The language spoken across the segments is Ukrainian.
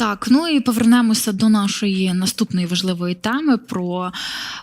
Так, ну і повернемося до нашої наступної важливої теми про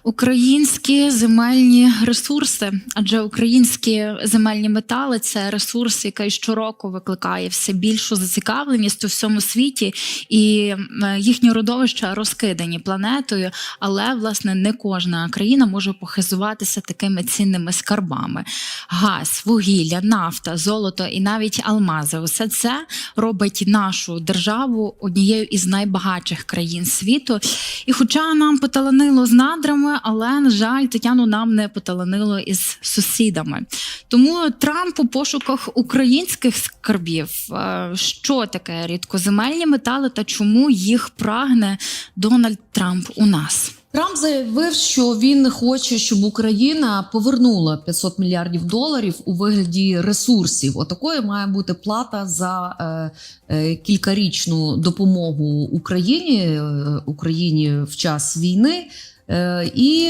українські земельні ресурси. Адже українські земельні метали це ресурс, який щороку викликає все більшу зацікавленість у всьому світі, і е, їхні родовища розкидані планетою. Але власне не кожна країна може похизуватися такими цінними скарбами: газ, вугілля, нафта, золото і навіть алмази. Усе це робить нашу державу однією із найбагатших країн світу. І хоча нам поталанило з надрами, але на жаль, Тетяну нам не поталанило із сусідами. Тому Трамп у пошуках українських скарбів, Е, що таке рідкоземельні метали та чому їх прагне Дональд Трамп у нас? Трамп заявив, що він хоче, щоб Україна повернула 500 мільярдів доларів у вигляді ресурсів. Отакою має бути плата за е, е, кількарічну допомогу Україні е, Україні в час війни. Е, і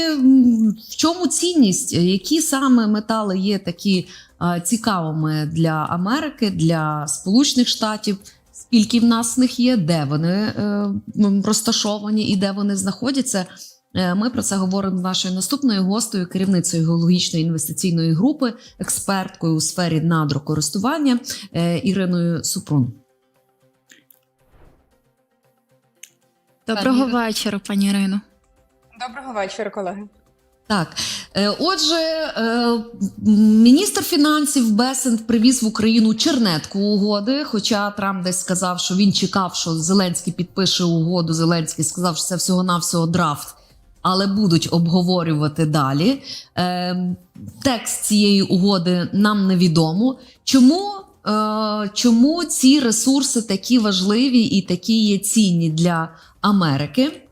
в чому цінність? Які саме метали є такі е, цікавими для Америки, для Сполучених Штатів? Скільки в нас них є, де вони е, розташовані і де вони знаходяться? Е, Ми про це говоримо з нашою наступною гостею, керівницею геологічної інвестиційної групи, експерткою у сфері надрокористування е, Іриною Супрун. Доброго Пані- вечора, пані Ірино. Доброго вечора, колеги. Так, е, отже, міністр фінансів Бесент привіз в Україну чернетку угоди. Хоча Трамп десь сказав, що він чекав, що Зеленський підпише угоду. Зеленський сказав, що це всього навсього драфт, але будуть обговорювати далі. Е, Текст цієї угоди нам невідомо. Чому, е, чому ці ресурси такі важливі і такі є цінні для Америки?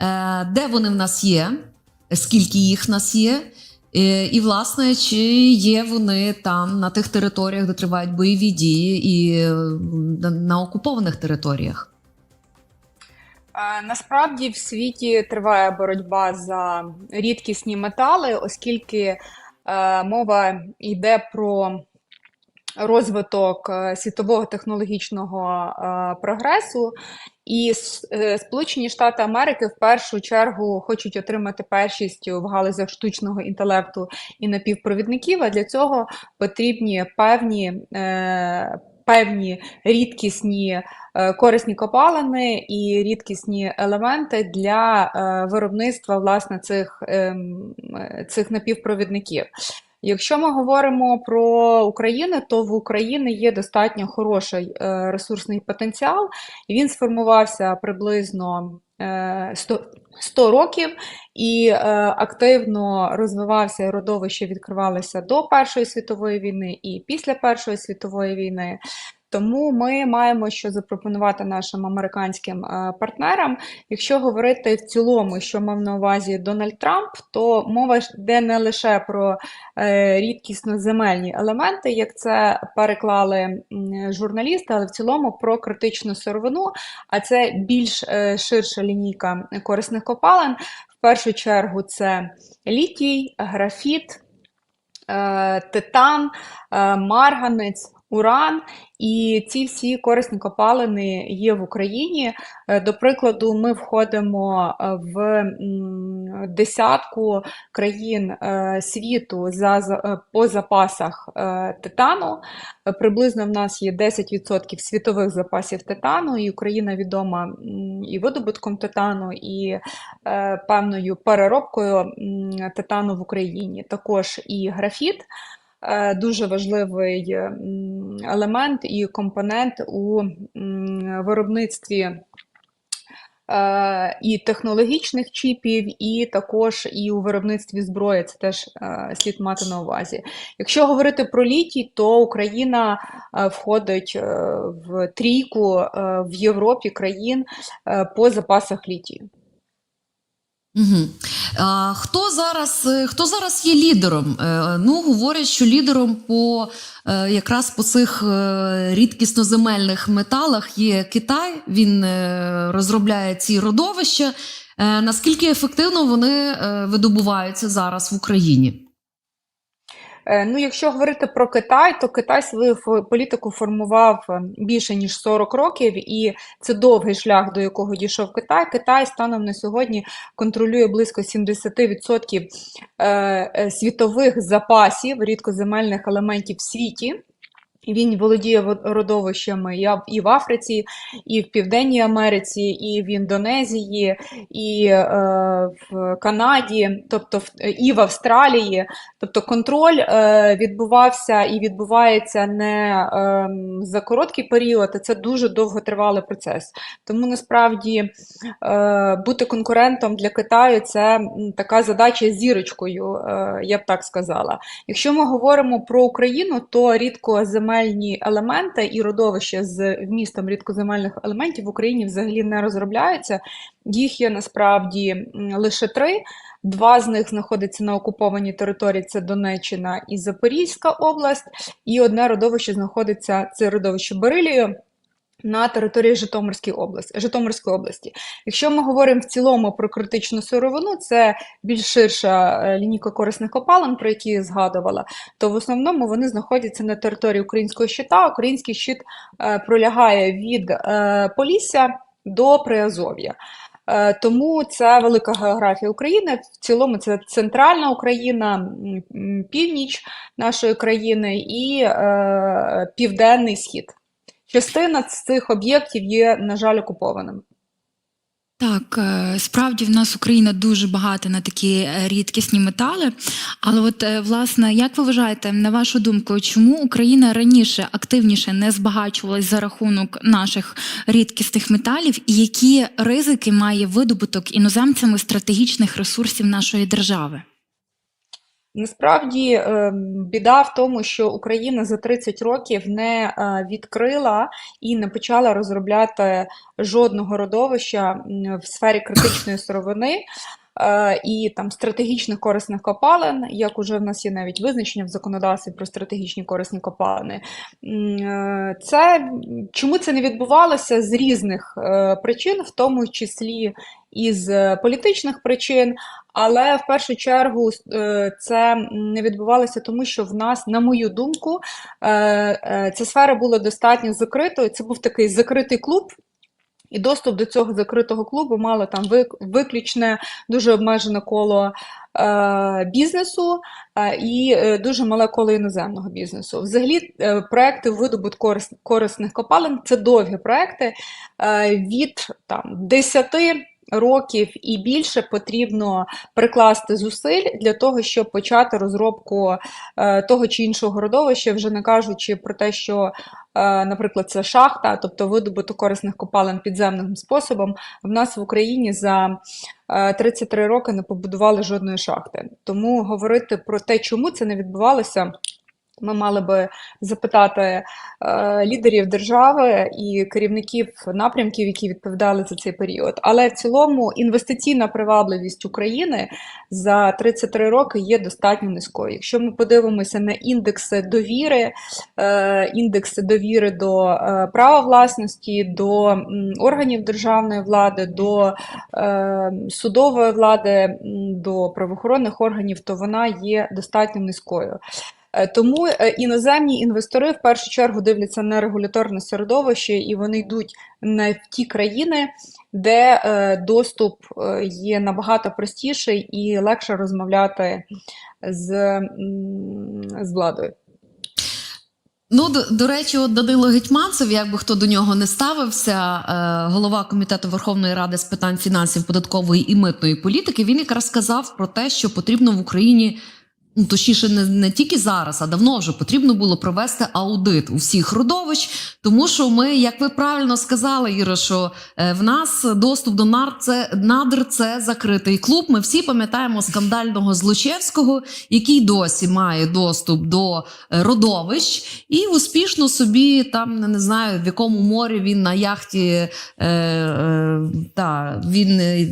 Е, Де вони в нас є? скільки їх в нас є, Е, і, власне, чи є вони там на тих територіях, де тривають бойові дії, і на окупованих територіях. Насправді в світі триває боротьба за рідкісні метали, оскільки е, мова йде про розвиток е, світового технологічного е, прогресу, і Сполучені Штати Америки в першу чергу хочуть отримати першість в галузях штучного інтелекту і напівпровідників. А для цього потрібні певні, певні рідкісні е, корисні копалини і рідкісні елементи для е, виробництва власне цих, ем, цих напівпровідників. Якщо ми говоримо про Україну, то в Україні є достатньо хороший е, ресурсний потенціал, він сформувався приблизно 100, 100 років і е, активно розвивався, родовище відкривалося до Першої світової війни і після Першої світової війни. Тому ми маємо що запропонувати нашим американським е, партнерам. Якщо говорити в цілому, що мав на увазі Дональд Трамп, то мова йде не лише про е, рідкісно земельні елементи, як це переклали журналісти, але в цілому про критичну сировину, а це більш е, ширша лінійка корисних копалин. В першу чергу це літій, графіт, титан, марганець. Уран і ці всі корисні копалини є в Україні. Е, До прикладу, ми входимо е, в десятку країн е, світу за, по запасах титану. Приблизно в нас є 10% світових запасів титану, і Україна відома і видобутком титану, і певною переробкою титану в Україні. Також і графіт. Е, Дуже важливий елемент і компонент у виробництві е, і технологічних чіпів, і також і у виробництві зброї. Це теж е, слід мати на увазі. Якщо говорити про літій, то Україна входить в трійку в Європі країн по запасах літію. Угу. А, хто, зараз, е, хто зараз є лідером? Е, ну, говорять, що лідером по е, якраз по цих рідкісноземельних металах є Китай. Він розробляє ці родовища. Наскільки ефективно вони видобуваються зараз в Україні? Е, Ну, якщо говорити про Китай, то Китай свою політику формував е, більше ніж 40 років, і це довгий шлях, до якого дійшов Китай. Китай станом на сьогодні контролює близько 70% е, світових запасів рідкоземельних елементів в світі. Він володіє во- родовищами і в- Африці, і в Південній Америці, і в Індонезії, і е, в Канаді, тобто і в Австралії. Тобто контроль е, відбувався і відбувається не ем, за короткий період, а це дуже довготривалий процес. Тому насправді е, бути конкурентом для Китаю це така задача зірочкою, е, я б так сказала. Якщо ми говоримо про Україну, то рідкоземельні елементи і родовища з вмістом рідкоземельних елементів в Україні взагалі не розробляються. Їх є насправді лише три. Два з них знаходяться на окупованій території: це Донеччина і Запорізька область, і одне родовище знаходиться це родовище Берилію. На території Житомирської області, Житомирської області. Якщо ми говоримо в цілому про критичну сировину, це більш ширша е, лінійка корисних копалин, про які я згадувала, то в основному вони знаходяться на території українського щита. Український щит е, пролягає від е, Полісся до Приазов'я. Тому це велика географія України. В цілому це центральна Україна, північ нашої країни і південний схід. Частина з цих об'єктів є, на жаль, окупованими. Так, е, справді в нас Україна дуже багата на такі е, рідкісні метали. Але от е, власне, як ви вважаєте, на вашу думку, чому Україна раніше активніше не збагачувалась за рахунок наших рідкісних металів, і які ризики має видобуток іноземцями стратегічних ресурсів нашої держави? Насправді е, біда в тому, що Україна за 30 років не е, відкрила і не почала розробляти жодного родовища в сфері критичної сировини. Е, І там стратегічних корисних копалин, як уже в нас є навіть визначення в законодавстві про стратегічні корисні копалини. Е, Це чому це не відбувалося з різних е, причин, в тому числі із політичних причин, але в першу чергу це не відбувалося тому, що в нас, на мою думку, ця сфера була достатньо закритою. Це був такий закритий клуб. І доступ до цього закритого клубу мало там виключне, дуже обмежене коло е, бізнесу е, і е, дуже мале коло іноземного бізнесу. Взагалі, е, проекти видобут корис- корисних копалин це довгі проекти е, від там 10 років і більше потрібно прикласти зусиль для того, щоб почати розробку е, того чи іншого родовища, вже не кажучи про те, що, е, наприклад, це шахта, тобто видобуток корисних копалин підземним способом, в нас в Україні за е, 33 роки не побудували жодної шахти. Тому говорити про те, чому це не відбувалося. Ми мали би запитати е, лідерів держави і керівників напрямків, які відповідали за цей період. Але в цілому інвестиційна привабливість України за 33 роки є достатньо низькою. Якщо ми подивимося на індекси довіри, е, індекси довіри до е, права власності, до м, органів державної влади, до е, судової влади, до правоохоронних органів, то вона є достатньо низькою. Е, Тому е, іноземні інвестори в першу чергу дивляться на регуляторне середовище і вони йдуть на в ті країни, де е, доступ є набагато простіший і легше розмовляти з, з владою. Ну, до, до речі, от Данило Гетьманцев, як би хто до нього не ставився, е, голова комітету Верховної Ради з питань фінансів, податкової і митної політики, він якраз сказав про те, що потрібно в Україні. Ну, точніше, не, не тільки зараз, а давно вже потрібно було провести аудит у всіх родовищ, тому що ми, як ви правильно сказали, Іра, що е, в нас доступ до нар це надр це закритий клуб. Ми всі пам'ятаємо скандального Злочевського, який досі має доступ до е, родовищ, і успішно собі там не знаю в якому морі він на яхті е, е, та, він е,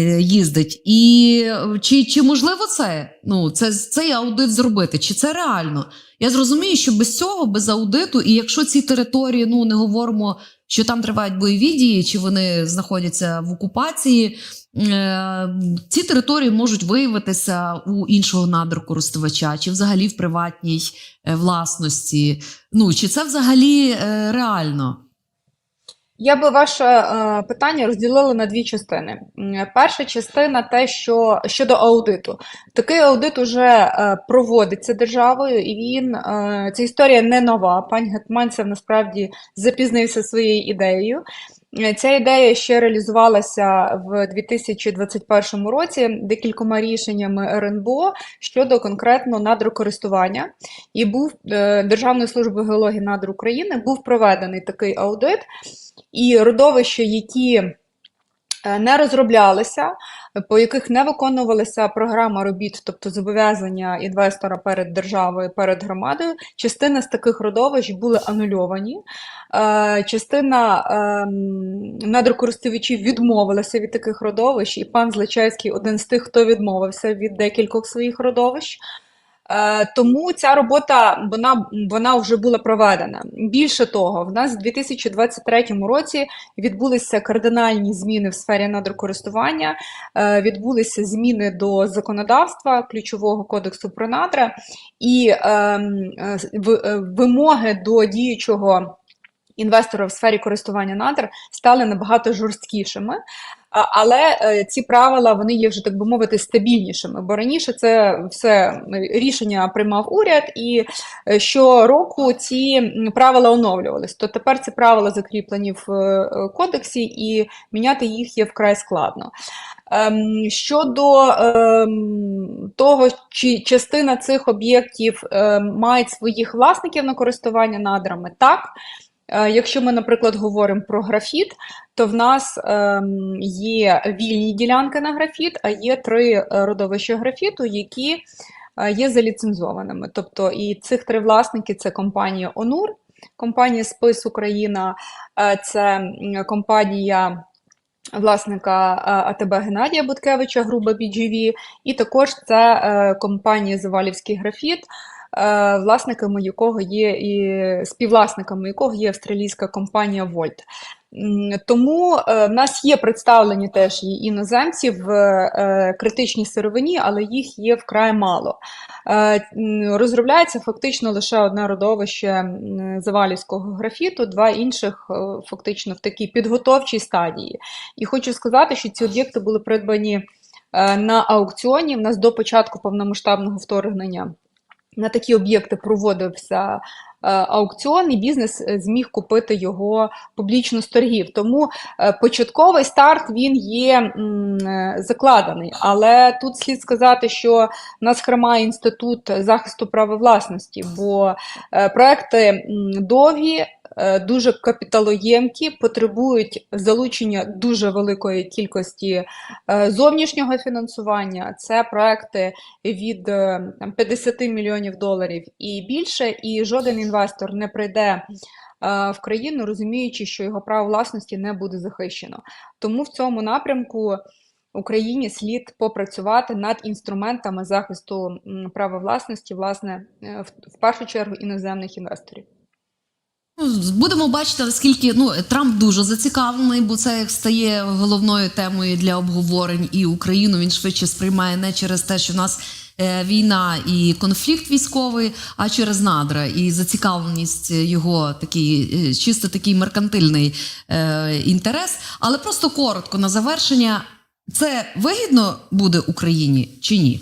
е, їздить. І е, чи, чи можливо це? Ну це цей аудит зробити. Чи це реально? Я зрозумію, що без цього, без аудиту, і якщо ці території, ну не говоримо, що там тривають бойові дії, чи вони знаходяться в окупації, е, ці території можуть виявитися у іншого надрокористувача, чи взагалі в приватній е, власності. Ну чи це взагалі е, реально? Я би ваше е, питання розділила на дві частини. Перша частина те, що щодо аудиту. Такий аудит уже е, проводиться державою, і він е, ця історія не нова. Пан Гетманцев насправді запізнився своєю ідеєю. Ця ідея ще реалізувалася в 2021 році декількома рішеннями РНБО щодо конкретно надрокористування. І був е, Державною службою геології надр України був проведений такий аудит. І родовища, які не розроблялися, по яких не виконувалася програма робіт, тобто зобов'язання інвестора перед державою, перед громадою, частина з таких родовищ були анульовані. Е, Частина ем, надрокористувачів відмовилася від таких родовищ, і пан Злочевський один з тих, хто відмовився від декількох своїх родовищ. Е, Тому ця робота вона, вона вже була проведена. Більше того, в нас в 2023 році відбулися кардинальні зміни в сфері надрокористування, е, відбулися зміни до законодавства ключового кодексу про надра і ем, е, вимоги до діючого. Інвестора в сфері користування надр стали набагато жорсткішими, але е, ці правила вони є вже так би мовити стабільнішими. Бо раніше це все рішення приймав уряд, і е, щороку ці правила оновлювались. То тепер ці правила закріплені в е, кодексі, і міняти їх є вкрай складно. Ем, Щодо ем, того, чи частина цих об'єктів ем, мають своїх власників на користування надрами, так. Е, Якщо ми, наприклад, говоримо про графіт, то в нас ем, є вільні ділянки на графіт, а є три е, родовища графіту, які е, є заліцензованими. Тобто, і цих три власники це компанія ОНУР, компанія Спис Україна, це компанія. Власника АТБ Геннадія Буткевича, група BGV, і також це компанія Завалівський графіт, власниками якого є і співвласниками якого є австралійська компанія. М, Тому е, в нас є представлені теж і іноземці в е, критичній сировині, але їх є вкрай мало. Е, Розробляється фактично лише одне родовище завалівського графіту, два інших е, фактично в такій підготовчій стадії. І хочу сказати, що ці об'єкти були придбані е, на аукціоні. В нас до початку повномасштабного вторгнення на такі об'єкти проводився е, аукціон, і бізнес е, зміг купити його публічно з торгів. Тому е, початковий старт він є закладений. Але тут слід сказати, що в нас хромає інститут захисту права власності, бо проекти довгі. Е, Дуже капіталоємкі, потребують залучення дуже великої кількості е, зовнішнього фінансування. Це проекти від е, там, 50 мільйонів доларів і більше, і жоден інвестор не прийде в країну, розуміючи, що його право власності не буде захищено. Тому в цьому напрямку Україні слід попрацювати над інструментами захисту права власності, власне, в першу чергу іноземних інвесторів. Ну, Будемо бачити, наскільки ну Трамп дуже зацікавлений, бо це стає головною темою для обговорень і Україну він швидше сприймає не через те, що в нас е, війна і конфлікт військовий, а через надра і зацікавленість його такий е, чисто такий меркантильний е, інтерес. Але просто коротко на завершення, це вигідно буде Україні чи ні?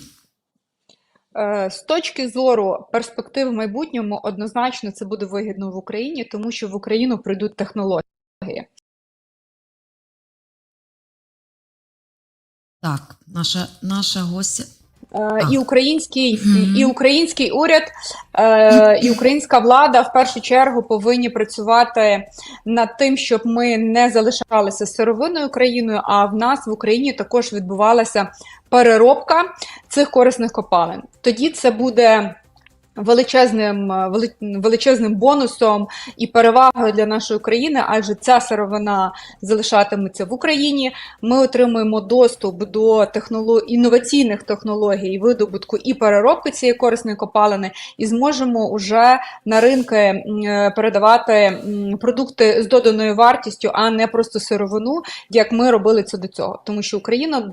Е, З точки зору перспектив в майбутньому, однозначно це буде вигідно в Україні, тому що в Україну прийдуть технології. Так, наша наша гостя. Е, І український, і український уряд, е, і українська влада в першу чергу повинні працювати над тим, щоб ми не залишалися сировинною країною, а в нас в Україні також відбувалася переробка цих корисних копалин. Тоді це буде величезним, е, величезним бонусом і перевагою для нашої країни, адже ця сировина залишатиметься в Україні. Ми отримуємо доступ до технолог... інноваційних технологій видобутку і переробки цієї корисної копалини, і зможемо уже на ринки е, передавати продукти з доданою вартістю, а не просто сировину, як ми робили це до цього. Тому що Україна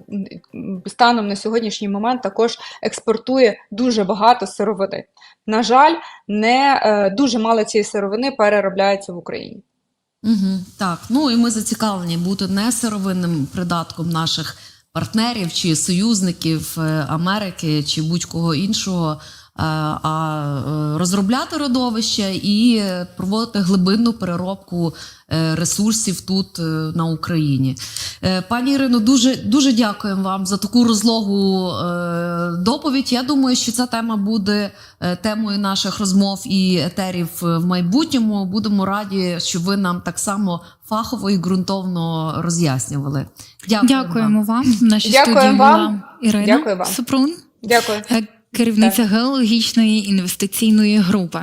станом на сьогоднішній момент також експортує дуже багато сировини. На жаль, не е, дуже мало цієї сировини переробляється в Україні. Угу, так, ну і ми зацікавлені бути не сировинним придатком наших партнерів чи союзників е, Америки чи будь-кого іншого, а е, розробляти родовище і е, проводити глибинну переробку е, ресурсів тут е, на Україні. Е, Пані Ірино, дуже дуже дякуємо вам за таку розлогу е, доповідь. Я думаю, що ця тема буде е, темою наших розмов і етерів е, в майбутньому. Будемо раді, що ви нам так само фахово і ґрунтовно роз'яснювали. Дякуємо. Дякуємо вам. В нашій Дякуємо студії вам. була Ірина Дякую вам. Супрун, Дякую. Керівниця геологічної інвестиційної групи.